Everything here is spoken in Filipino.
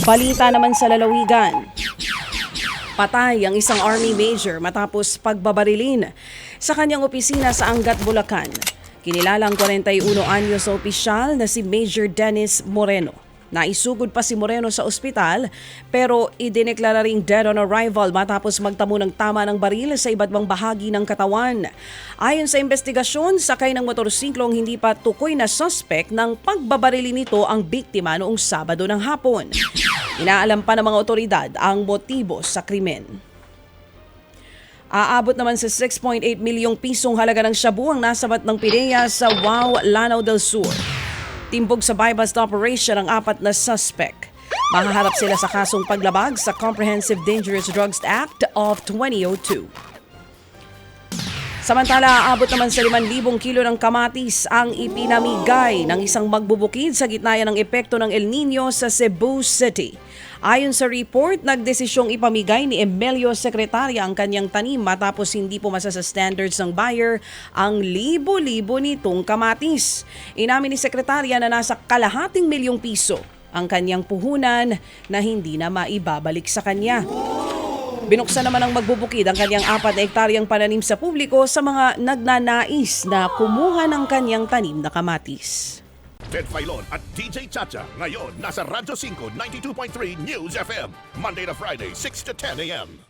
Balita naman sa lalawigan. Patay ang isang army major matapos pagbabarilin sa kanyang opisina sa Angat, Bulacan. Kinilalang 41 anyos sa opisyal na si Major Dennis Moreno. Naisugod pa si Moreno sa ospital pero idineklara ring dead on arrival matapos magtamo ng tama ng baril sa iba't bang bahagi ng katawan. Ayon sa investigasyon, sakay ng motorsiklo ang hindi pa tukoy na suspect ng pagbabarili nito ang biktima noong Sabado ng hapon. Inaalam pa ng mga otoridad ang motibo sa krimen. Aabot naman sa 6.8 milyong pisong halaga ng shabu ang nasabat ng Pineya sa Wow, Lanao del Sur. Timbog sa buy-bust operation ang apat na suspect. Mahaharap sila sa kasong paglabag sa Comprehensive Dangerous Drugs Act of 2002. Samantala, aabot naman sa 5,000 kilo ng kamatis ang ipinamigay ng isang magbubukid sa gitna ng epekto ng El Nino sa Cebu City. Ayon sa report, nagdesisyong ipamigay ni Emilio Secretaria ang kanyang tanim matapos hindi pumasa sa standards ng buyer ang libo-libo nitong kamatis. Inamin ni Sekretarya na nasa kalahating milyong piso ang kanyang puhunan na hindi na maibabalik sa kanya. Binuksan naman ng magbubukid ang kanyang apat na hektaryang pananim sa publiko sa mga nagnanais na kumuha ng kanyang tanim na kamatis. Ted Filon at DJ Chacha. Ngayon, nasa Radyo 5, 92.3 News FM. Monday to Friday, 6 to 10 a.m.